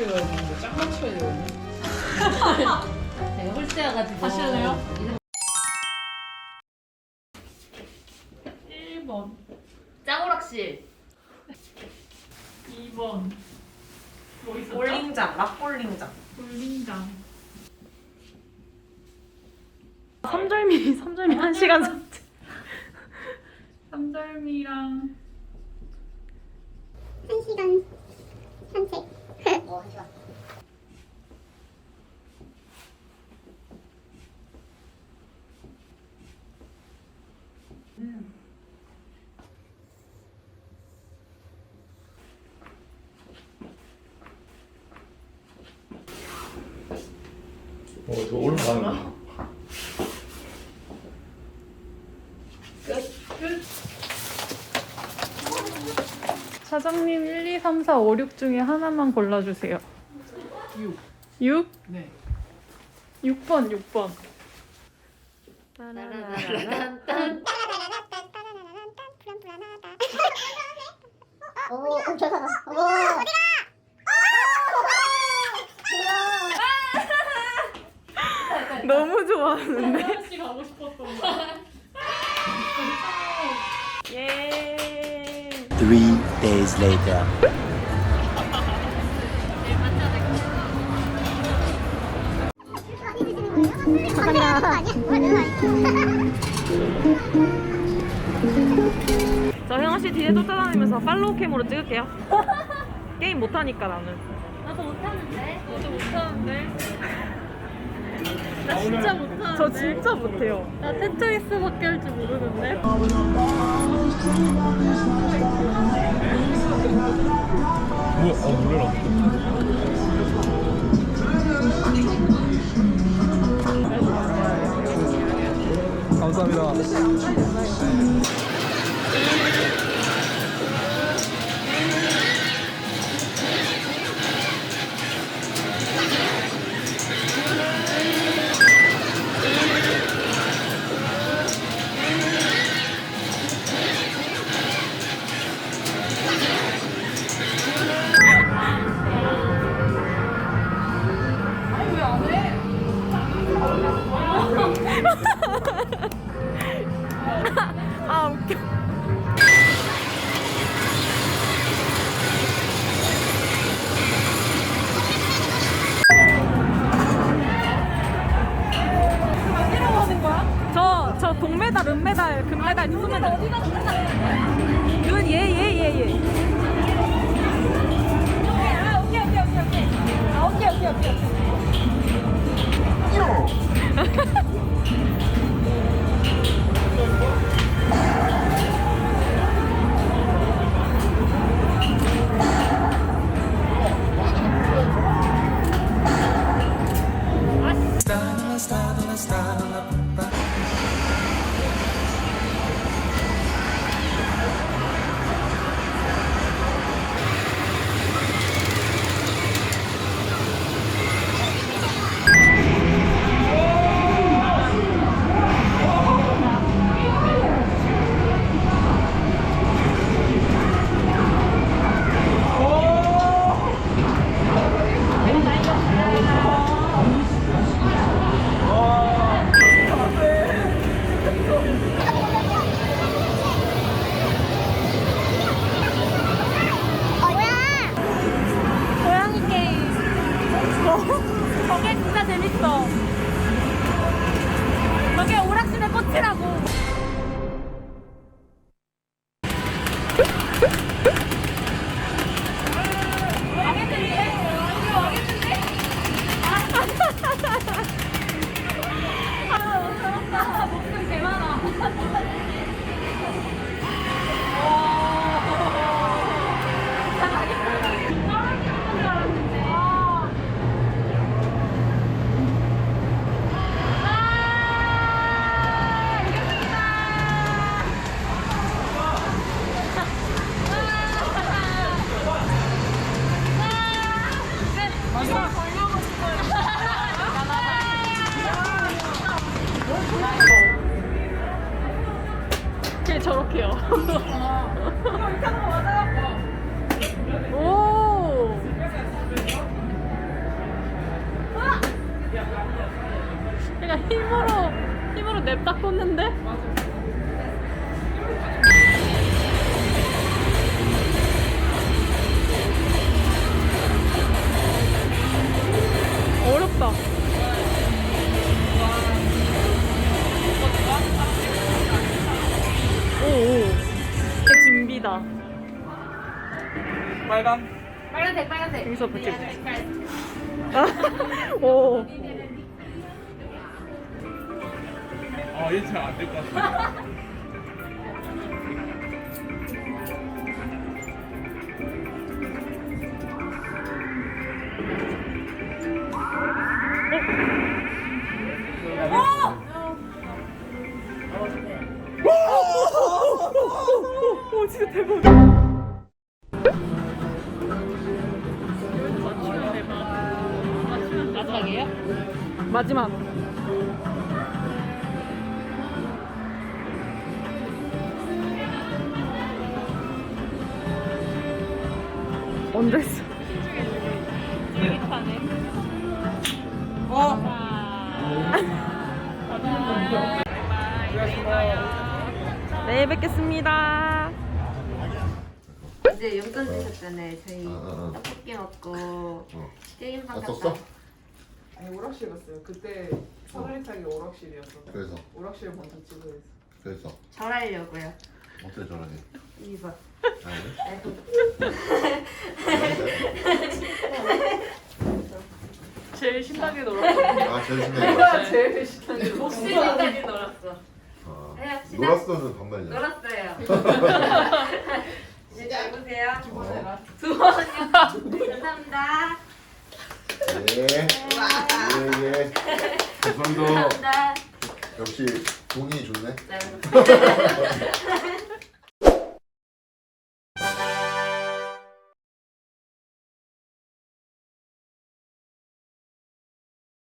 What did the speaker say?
맞춰야 되는데 짱 맞춰야 되는데. 제가 홀대여가지고 하실래요? 이름 1번, 짱오락실 2번. 뭐 있었죠? 볼링장, 막볼링장. 볼링장. 삼절미 삼절미 한 시간 산책. 삼절미랑 한 시간 산책. 어, 저 올라가 사장님 1, 2, 3, 4, 5, 6 중에 하나만 골라주세요. 6. 6? 네. 6번 6번. 따라라란딴 오, 오, 좋다. 오, 어디가? 너무 좋아하는데. 하나씩 가고 싶었던 거. 예. Three days later. 저 형아 씨 뒤에 쫓아다니면서 팔로우 캠으로 찍을게요. 게임 못하니까 나는. 나도 못하는데 저도 못하는데. 나 진짜 못하는데. 저 진짜 못해요. 나 테트리스밖에 할 줄 모르는데. 뭐야? 어, 놀래라. 감사합니다. 꽃이라고. 제 저렇게요. 오. 내가 힘으로 힘으로 냅다 꽂는데? 빨간. 빨간색 빨간색. 여기서 붙일 오. 아, 얘 잘 안 될 것 같아. 오 진짜 대박. 마지막. 언제 했어? 내일 뵙겠습니다. 이제 용돈 주셨잖아요. 저희 어, 어. 떡볶이 먹고 어. 게임방 다 갔다. 썼어? 아니 오락실 갔어요. 그때 사다리타기 오락실이었어. 그래서 오락실 먼저 찍어야 했어. 그래서 절하려고요. 어떻게 저러니? 2번. 아, 제일 신나게 놀았어. 아 제일 신나게 내가 놀았어. 제일 신나게 놀았어. 목숨까지 놀았어. 아, 해봅시다. 놀았어는 반말이야. 놀았어요. 이제 해보세요. 어. 두 번이요. 감사합니다. 예. 예, 예. 감사합니다. 감사합니다. 역시 돈이 좋네. 네.